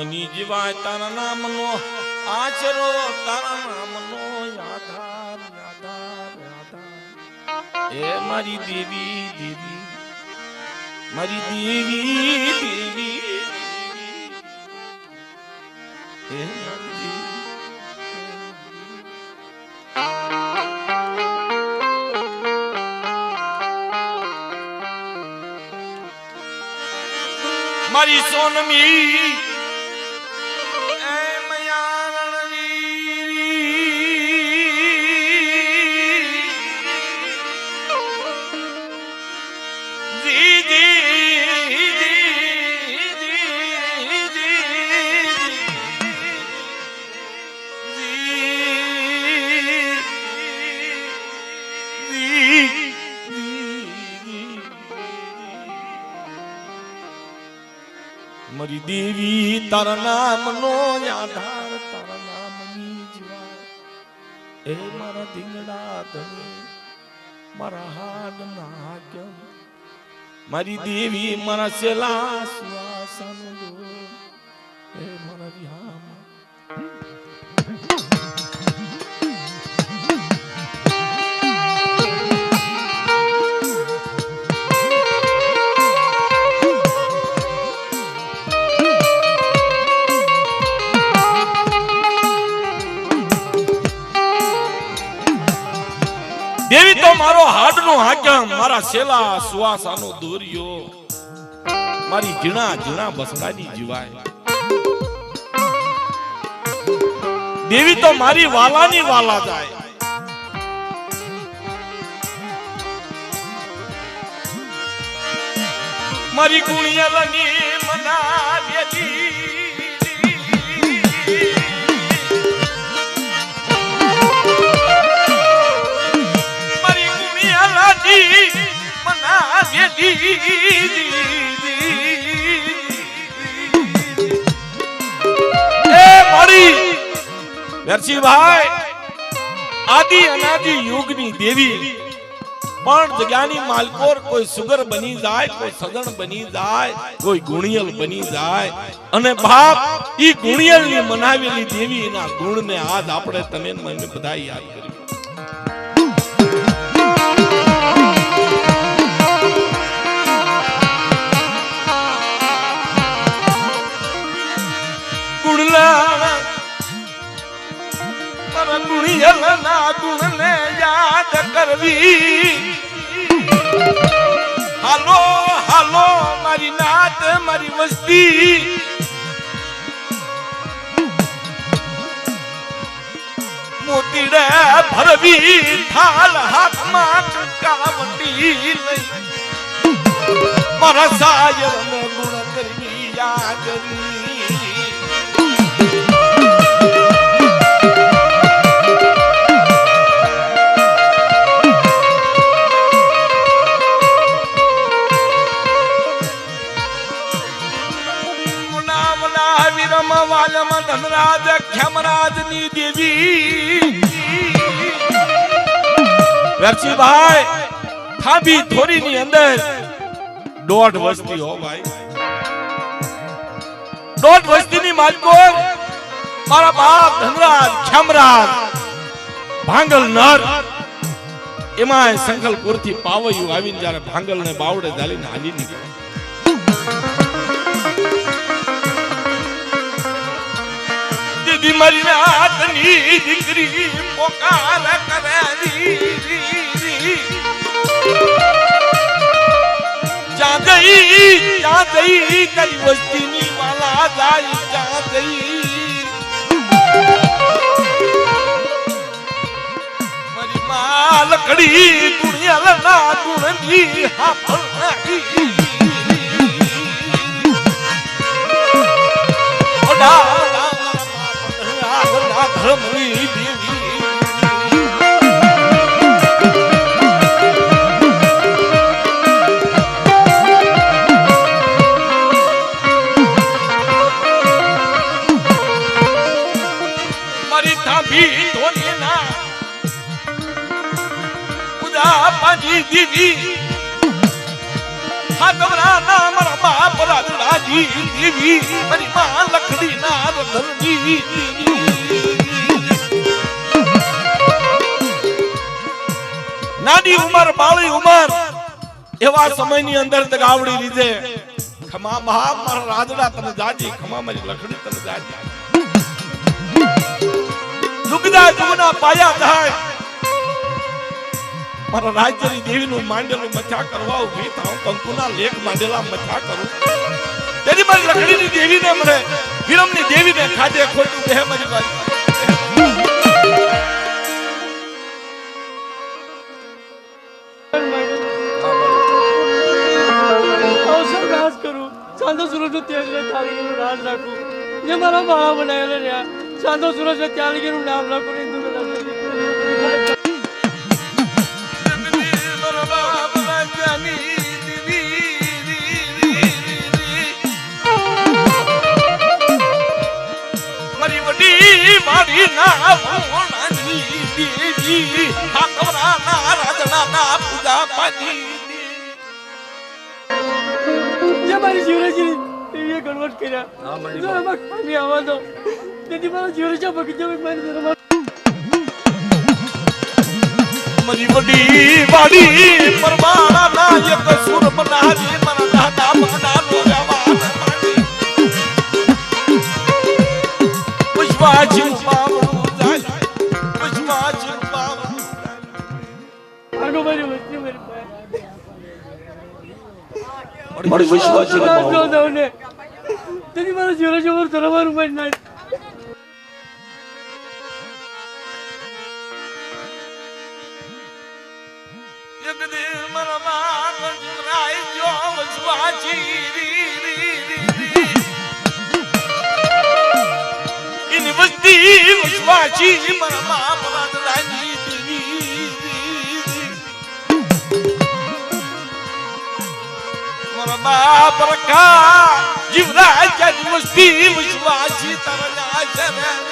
નામની જીવાય તારા નામનો આચરો, તારા નામનો આધાર આધાર આધાર. એ મારી દેવી દેવી, મારી દેવી દેવી એ મારી મારી સોનમી તારા નામનો આધાર, તારા નામની જીવાય એ મારા ધીંગડા ધણી, મારા હાડ ના કેમ મારી દેવી મારા સેલા સુવાસન દો મારો હાડનો હાક્યા મારા સેલા સુવાસાનો દોર્યો. મારી ઝીણા ઝીણા બસડાની જીવાય. દેવી તો મારી વાલાની વાલા જાય. મારી ગુણિયલની મનાવેલી આદિ અનાદિ યુગની દેવી પણ જગ્યાની માલકોર કોઈ સુગર બની જાય કોઈ સગણ બની જાય કોઈ ગુણિયલ બની જાય અને બાપ ઈ ગુણિયલ મનાવેલી દેવી એના ગુણ ને આજ આપણે તમે બધા યાદ કર્યું મારા ગુણિયલ ના ગુણ ને યાદ કરવી. હાલો હાલો, મારી નાત, મારી વસ્તી. મોતીડે ભરવી થાલ હાથમાં કાવટી લઈ. મારા સાયર ગુણ કરવી યાદ ધનરાજ ખેમરાજની દેવી. વેરસીભાઈ થાબી થોરી ની અંદર દોઢ વસ્તી હો ભાઈ. દોઢ વસ્તી ની માલકો મારા બાપ ધનરાજ ખેમરાજ ભાંગલ નર એમાં સંકલ્પુરથી પાવયું આવીને જયારે ભાંગલ ને બાવડે ઝાલીને હાલી નીકળ્યો દીદી મારી રાતની દીકરી પોકાર કરેલી જ્યાં જઈ ત્યાં જઈ કઈ વસ્તીની વાલા જાય, જ્યાં જઈ મારી માલ કડી દુનિયા ના ગુણની હાફળી ધર્મની દેવી. પાજી દીદી આ ગમરા ના મારા બાપ રાજી દેવી. મારી માં લખડી ના રધનજી નાની ઉંમર, બાળી ઉંમર. એવા સમયની અંદર દગાવડી લીધે. ખમા મહા મારા રાજડા તને જાજી, ખમા મારી લખડી તને જાજી. દુગદા જુગના પાયા થાય મારા રાજ્યની દેવીનું માંડેલું મથા કરવા ઊભી થાઉં કંકુના લેખ માંડેલા મથા કરું. તેની મારી લખડીની દેવીને મળે વિરમની દેવીને ખાધે ખોટું બે મારી વાત. કરું ચાંદો સૂરજનું તેજ ને તારીખનું રાજ રાખું. જે મારા માળા બનાવેલા રહ્યા. ચાંદો સૂરજ ને તારીખનું નામ રાખું ને હિન્દુ મારી વડી, મારી ના દેવી ના રાજડા ના પૂજા પાની. મારી જીવરાજી એ ગણવટ કર્યા. જો એમાં ખામી આવવા દો. તેથી મારા જીવરાજા બગીચા મારી ધર્મ મારી વડી વાડી પરમાણા ના સુર બનાવી મારા દાદા માના લોગાવા પુષ્પાજી પાવડું જાય પુષ્પાજી પાવડું આગો મારી વસ્તી મારી મારી વિશ્વાસી રાજ ન દઉં ને તેથી મારા જીવરાજા મારું ધર્મારું મન નાખ એક દિન મારા બાપ જીવરાય જો વિશ્વાસી રી રી રી રી. મારા જીવરાજ વિશ્વાસી શરણી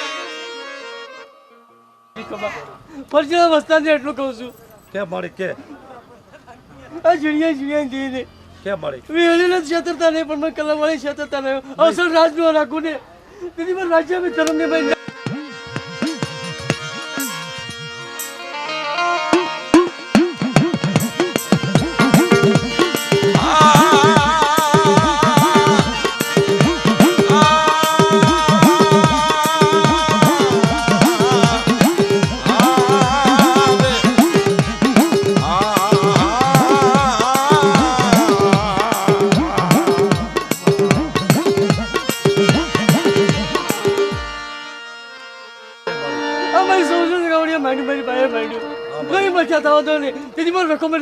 વસ્તાને એટલું કહું છું. કે મળી કે? આ જીણિયા જીણિયા દે કે મળી વેળીને છેતરતા નહીં પણ મને કલમ વાળી છેતરતા નહીં અવસર રાજનો રાખું ને. તેથી મારા રાજ્ય મેં ધર્મ ને ભાઈ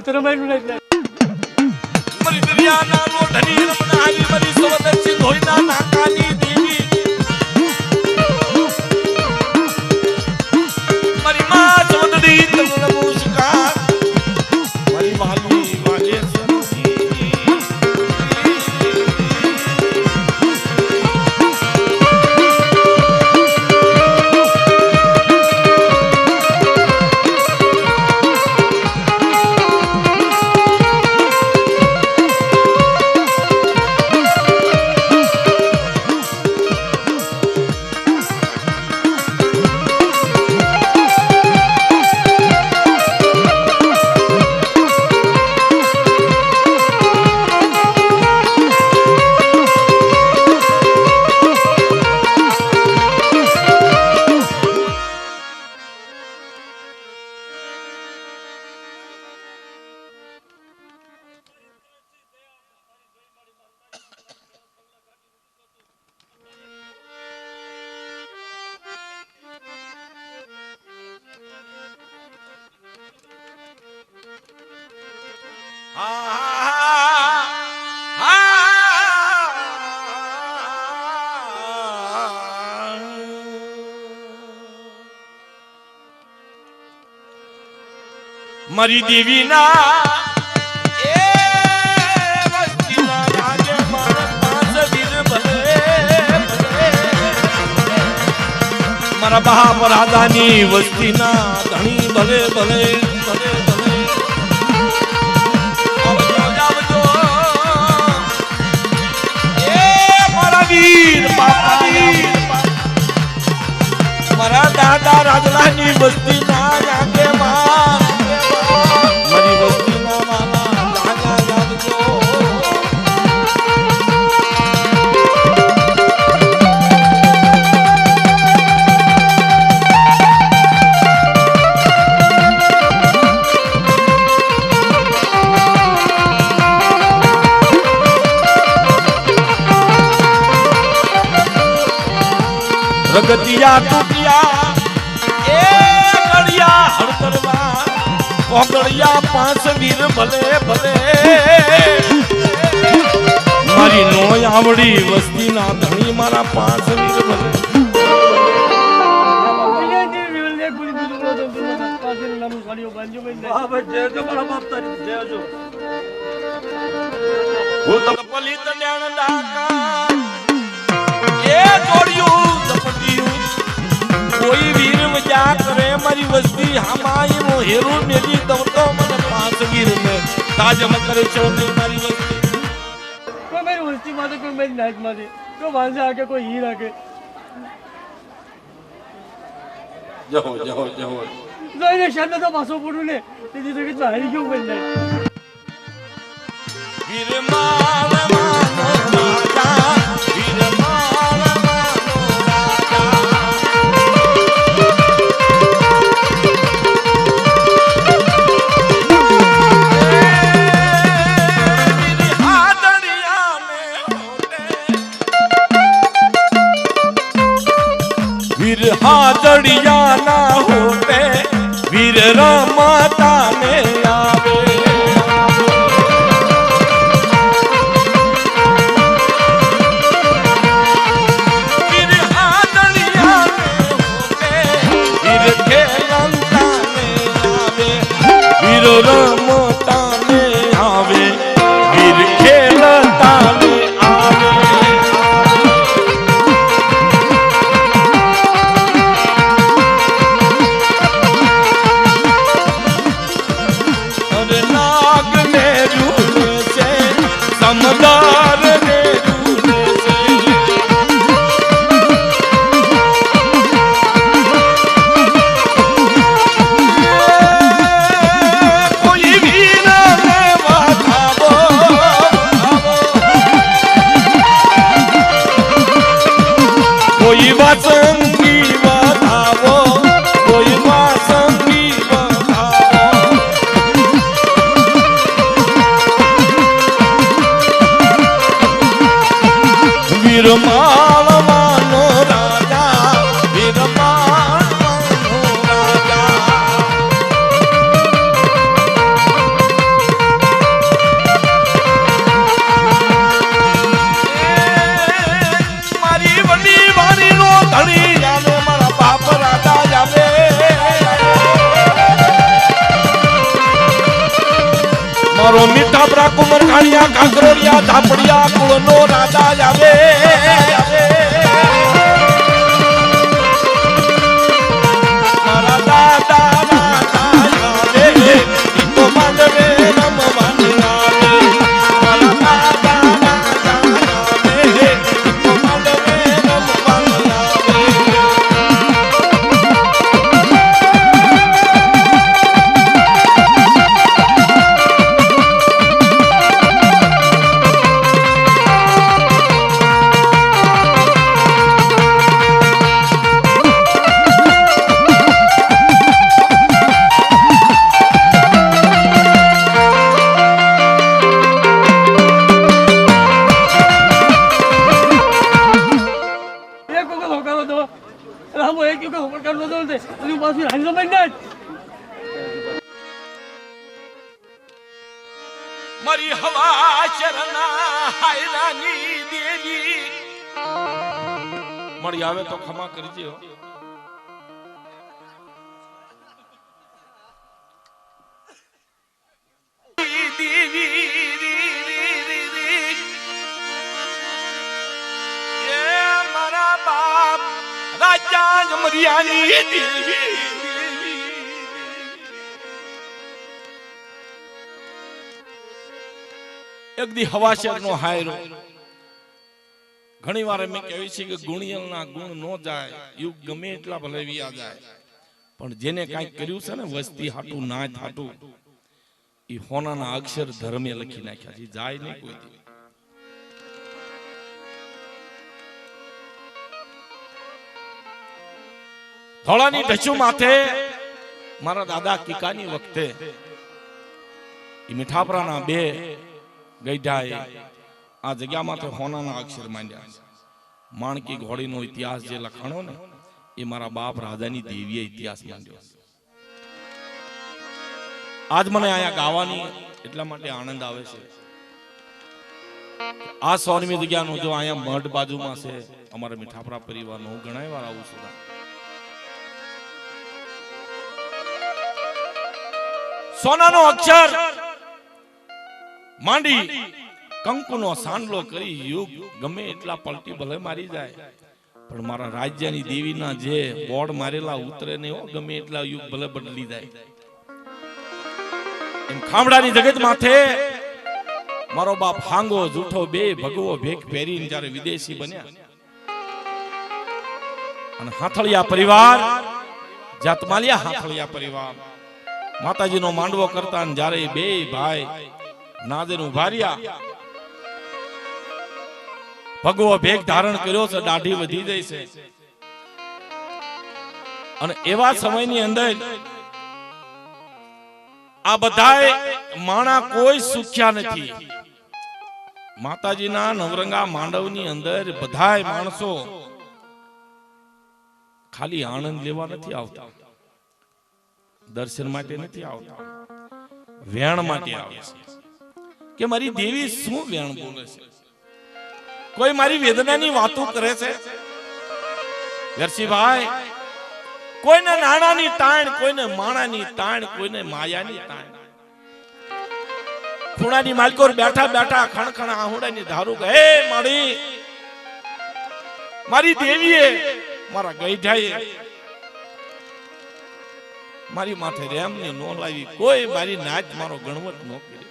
મારું રકમ મારી ધર્મ મારી દેવીના. મારા બાપ રાધાની વસ્તીના ધણી ભલે ભલે ભલે મારા દાદા રાજલાની વસ્તી ના જાગે માં. રગતિયા તૂટિયા એ ગળિયા હળતરવા કોગળિયા પાંચ વીર ભલે ભલે. મારી નો આવડી વસ્તીના ધણી મારા પાંચ વીર ભલે. હું તો પલિત ડાકા વસ્તી હામાઈ નો હેરો મેલી દઉં તો મને પાંચ વીર ને તાજમ કરે છો ને મારી વસ્તી? કોઈ મારી વસ્તી માટે કોઈ મારી નાઈટ માટે કોઈ વાંસે આકે કોઈ હીર આકે જહો જહો જહો જોઈને શબ્દ તો પાછો પડું ને તો કે હારી ગયો કોઈ જાય ગીર માલ માનો રાજા વીર હાદડિયા ના હોતે વીર રમતા મળી આવે તો ખમા કરજે. રાજા જમરિયાની દેવી એક દી હવાશેર નો હાયરો. ઘણી વાર અમે કહેવી છીએ કે ગુણિયલના ગુણ ન જાય યુગ ગમે એટલા ભલે વિયા જાય. પણ જેને કાંઈક કર્યું છે ને વસ્તી હાટું ના થાટું એ હોનાના અક્ષર ધર્મે લખી નાખ્યા છે. જાય નહીં કોઈ દી ધોળાની ઢચુ માથે મારા દાદા કિકાની વખતે મીઠાપરાના બે ગઈઢાએ આ જગ્યામાંથી હોનાના અક્ષર માંડ્યા છે. માણકી ઘોડીનો ઇતિહાસ જે લખાણો ને, એ મારા બાપ રાજાની દેવીએ ઇતિહાસ માંડ્યો આજ મને અહીંયા ગાવાની એટલા માટે આનંદ આવે છે. આ સોનમી જગ્યાનો જો અહીંયા મઢ બાજુમાં છે, અમારા મીઠાપરા પરિવારનો, હું ઘણા વાર આવું છું. સોનાનો અક્ષર માંડી. કંકુનો સાંડલો કરી યુગ ગમે એટલા પલટી ભલે મારી જાય. પણ મારા રાજ્યની દેવીના જે બોર્ડ મારેલા ઉતરે ને ગમે એટલા યુગ ભલે બદલી જાય. એમ ખામડાની જગત માથે મારો બાપ હાંગો, જૂઠો, બે ભગવો ભેખ પહેરીને જ્યારે વિદેશી બન્યા. અને હાથળિયા પરિવાર જાતમાલિયા હાથળિયા પરિવાર. માતાજીનો માંડવો કરતા જયારે બે ભાઈ નાદેન ઊભા રહ્યા ભગવો ભેગ ધારણ કર્યો છે, દાઢી વધી જાય છે. અને એવા સમયની અંદર આ બધાય માણા કોઈ સુખ્યા નથી. માતાજીના નવરંગા માંડવની અંદર બધાય માણસો ખાલી આનંદ લેવા નથી આવતા. દર્શન માટે નથી આવતા. વેણ માટે આવે છે. કે મારી દેવી શું વેણ બોલે છે? કોઈ મારી વેદનાની વાતો કરે છે? દર્શીભાઈ કોઈને નાણાની તાણ, કોઈને માણાની તાણ, કોઈને માયાની તાણ. ખૂણાની માલકોર બેઠા બેઠા ખણખણ આહુડાની ધારું કે મારી મારી દેવીએ મારા ગઈઢાએ મારી માથે રેમની નો લાવી, કોઈ મારી નાચ મારો ગણવત નો કરી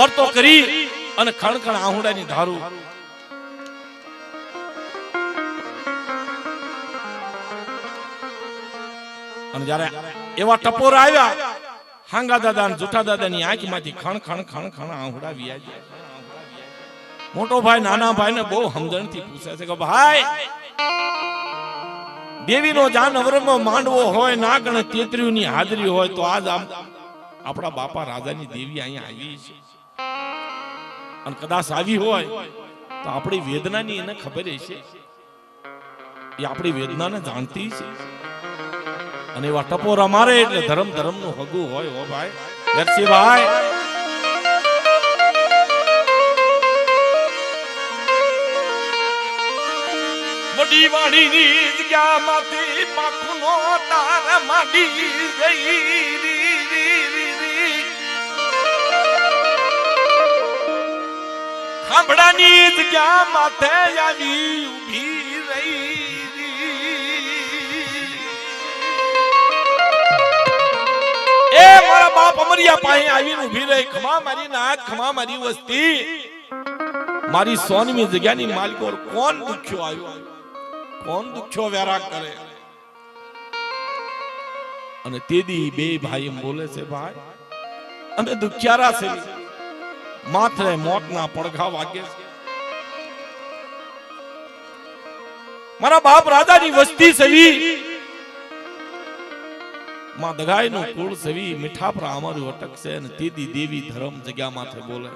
ઓર તો કરી અને ખણખણ આહુડાની ધારું. અને જ્યારે એવા ટપોર આવ્યા, હાંગા દાદા અને જુઠા દાદાની આંખમાંથી ખણ ખણ ખણ ખણ આહુડા વ્યાજ્યા મોટો ભાઈ, નાના ભાઈ ને બહુ સમજણથી પૂછે છે કે, ભાઈ, દેવીનો જાન અવરંગો માંડવો હોય ના ગણે તેત્રીઓની હાજરી હોય, તો આજ આમ આપણા બાપા રાજાની દેવી અહીંયા આવી છે. અને કદાચ આવી હોય, તો આપણી વેદનાની એને ખબર છે એ આપણી વેદનાને જાણતી છે અને એવા ટપોરા મારે એટલે ધર્મનું હગું હોય, હો ભાઈ. વ્યક્તિભાઈ વડી વાડી ની જગ્યા માંથી પાખુનો તાર માંડી ગઈ ખાંભડાની જગ્યા માથે આવી ઊભી રહી. એ મારા બાપ અમરિયા પાસે આવીને ઊભી રહી. ખમા મારી નાથ ખમા મારી વસ્તી. મારી સોનમી જગ્યાની માલિકોર કોણ દુખ્યો આવ્યો? કોણ દુખ્યો વેરા કરે? અને તેદી બે ભાઈ બોલે છે, ભાઈ, અમે દુખ્યારા છે માથે મોતના પડઘા વાગે મારા બાપ રાજાની વસ્તી સવી. માં દગાઈ નું કુળ સવી મીઠા પર અમારું અટકશે અને તેદી દેવી ધર્મ જગ્યા માથે બોલે.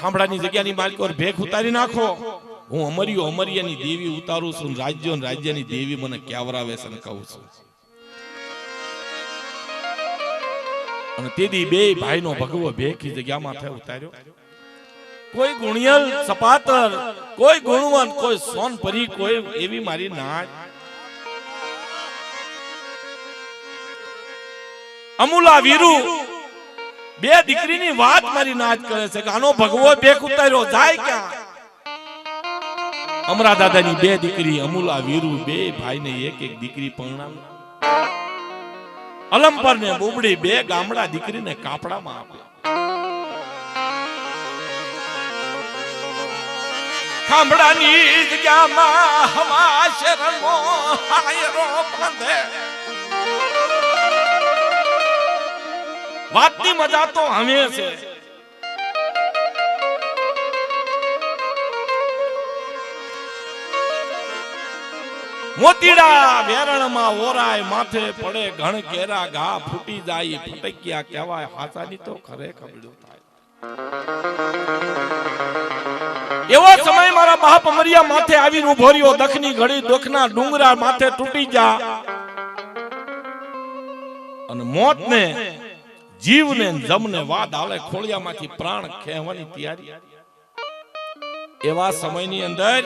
ખાંભડાની જગ્યાની માલિકો ભેખ ઉતારી નાખો. હું અમરિયો અમરિયાની દેવી ઉતારું છું રાજ્યો રાજ્યની દેવી મને ક્યાવરાવે છે કહું છું. અને તેદી બે ભાઈનો ભગવો ભેખી જગ્યા માથે ઉતાર્યો. કોઈ ગુણિયલ, સપાતર, કોઈ ગુણવંત, કોઈ સોનપરી કોઈ એવી મારી નાચ અમુલા વીરુ બે દીકરીની વાત મારી નાચ કરે છે કે આનો ભગવો ભેખ ઉતાર્યો, જાય ક્યાં? અમરા દાદાની બે દીકરી, અમુલા વીરુ બે ભાઈને એક એક દીકરી પરણાવી. અલંપર ને બુબડી બે ગામડા દીકરીને કાપડામાં આપે. ખાંભડાની જગ્યામાં હવા શરણો હાયરો બાંધે. વાતની મજા તો હમે છે. મોતીડા વેરણમાં ઓરાય માથે પડે ઘણ કેરા ઘા ફૂટી જાય ફટક્યા કહેવાય. હાસાની તો ખરે ખબડ્યું થાય. એવો સમય મારા બાપ મરિયા માથે આવીને ઊભો રહ્યો. દખની ઘડી દુખના ડુંગરા માથે તૂટી જા. અને મોત ને જીવને ને જમને વાદ આવે ખોળિયામાંથી પ્રાણ ખેવાની તૈયારી. એવા સમયની અંદર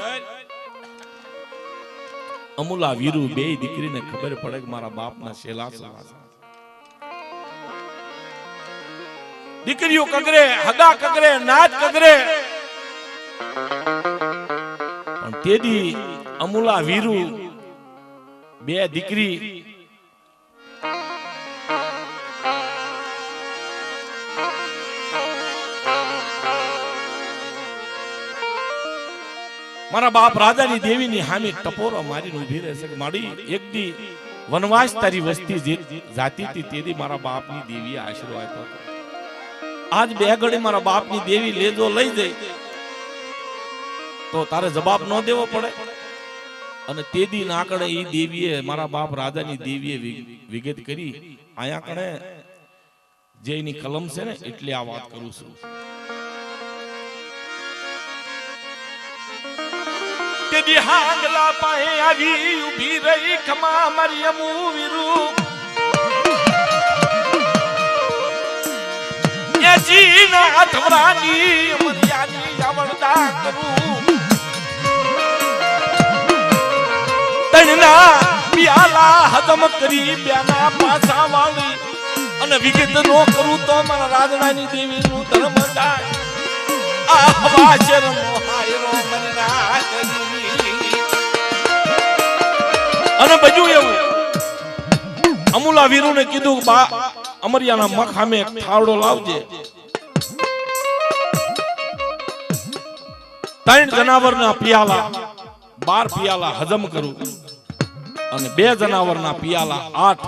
અમુલા વીરુ બે દીકરીને ખબર પડે કે મારા બાપના શેલા. દીકરીઓ કગરે, હગા કગરે નાચ કગરે પણ તેદી અમુલા વીરુ બે દીકરી મારા બાપ રાજાની દેવીની હામી ટપોરો મારીને ઊભી રહેશે કે મારી એક દી વનવાસ તારી વસ્તી જાતી હતી તેથી મારા બાપની દેવીએ આશીર્વાદ હતો. આજ બે ઘડી મારા બાપની દેવી લેજો લઈ જઈ તો તારે જવાબ ન દેવો પડે. અને તે દી ના કણે એ દેવીએ, મારા બાપ રાજાની દેવીએ વિગત કરી આયા કણે જે એની કલમ છે ને, એટલે આ વાત કરું છું. તેદી હાંગલા પાહે આવી ઊભી રહી ખમા મરિયમુ વિરુ એ જીના અથવરાની મરિયાની તણના પિયાલા હદમ કરી બ્યાના પાછા વાળી. અને વિગત નો કરું તો મારા રાજરાની દેવી નું ધર્મ ગાય આ હવા શરમો હાયરો મનના કરી. અને બજ્યું એવું. અમુલા વીરુને કીધું બા, અમરિયાના મખ સામે એક થાવડો લાવજે. ત્રણ જનાવરના પિયાલા, બાર પિયાલા હજમ કરું. અને બે જનાવરના પિયાલા આઠ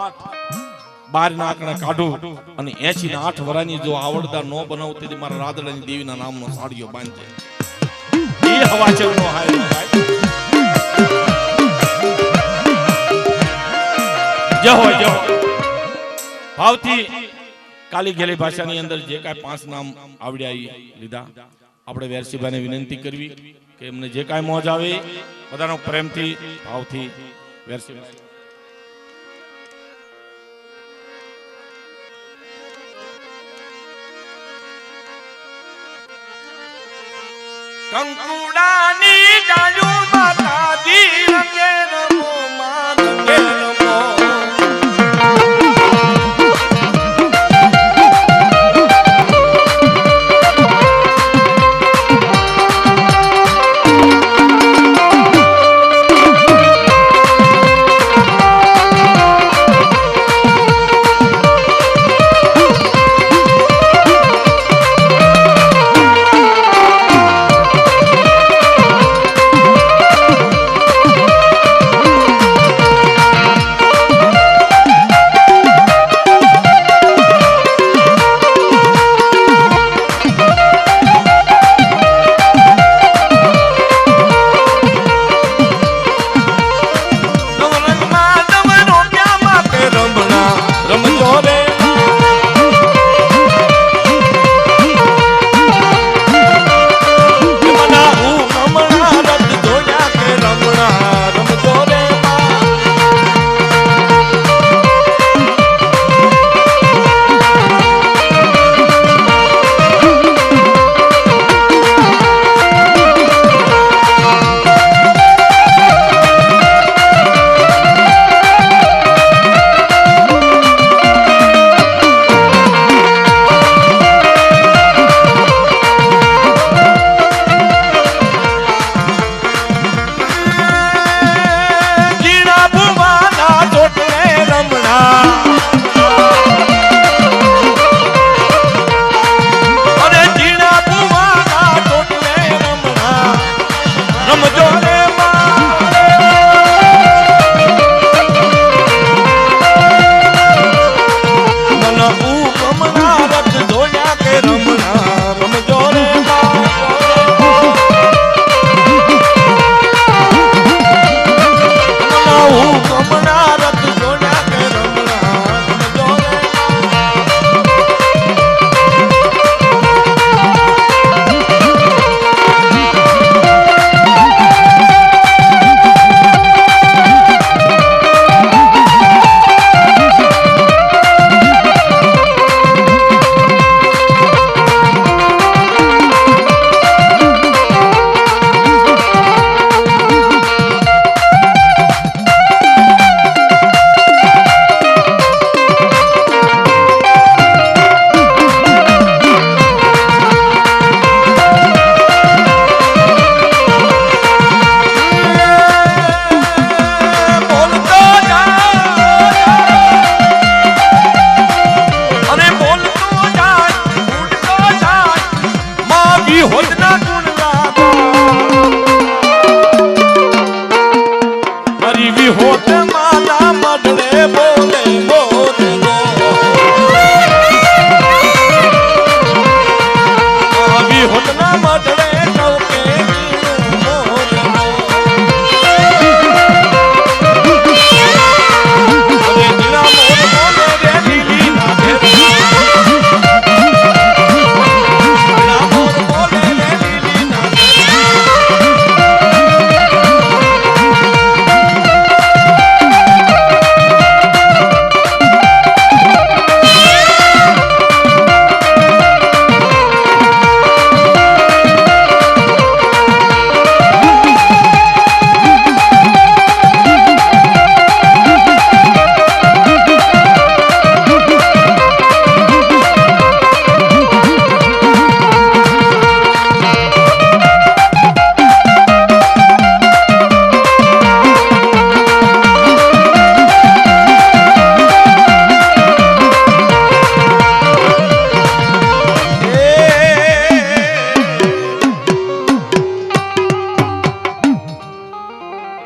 બાર ના આંકડા કાઢું અને એસી ના આઠ વરાની જો આવડદાર નો બનાવતી મારા રાદડાની દેવીના નામનો સાડીઓ બાંધજે. એ હવા છે નો હાય ભાવથી કાલી ગેલી ભાષાની અંદર જે કાંઈ પાંચ નામ આવડ્યા લીધા. આપણે વેરસીભાઈને વિનંતી કરવી કે એમને જે કાંઈ મોજ આવે બધાનો પ્રેમથી, ભાવથી વેરસીભાઈ કંકુડાની ડાળું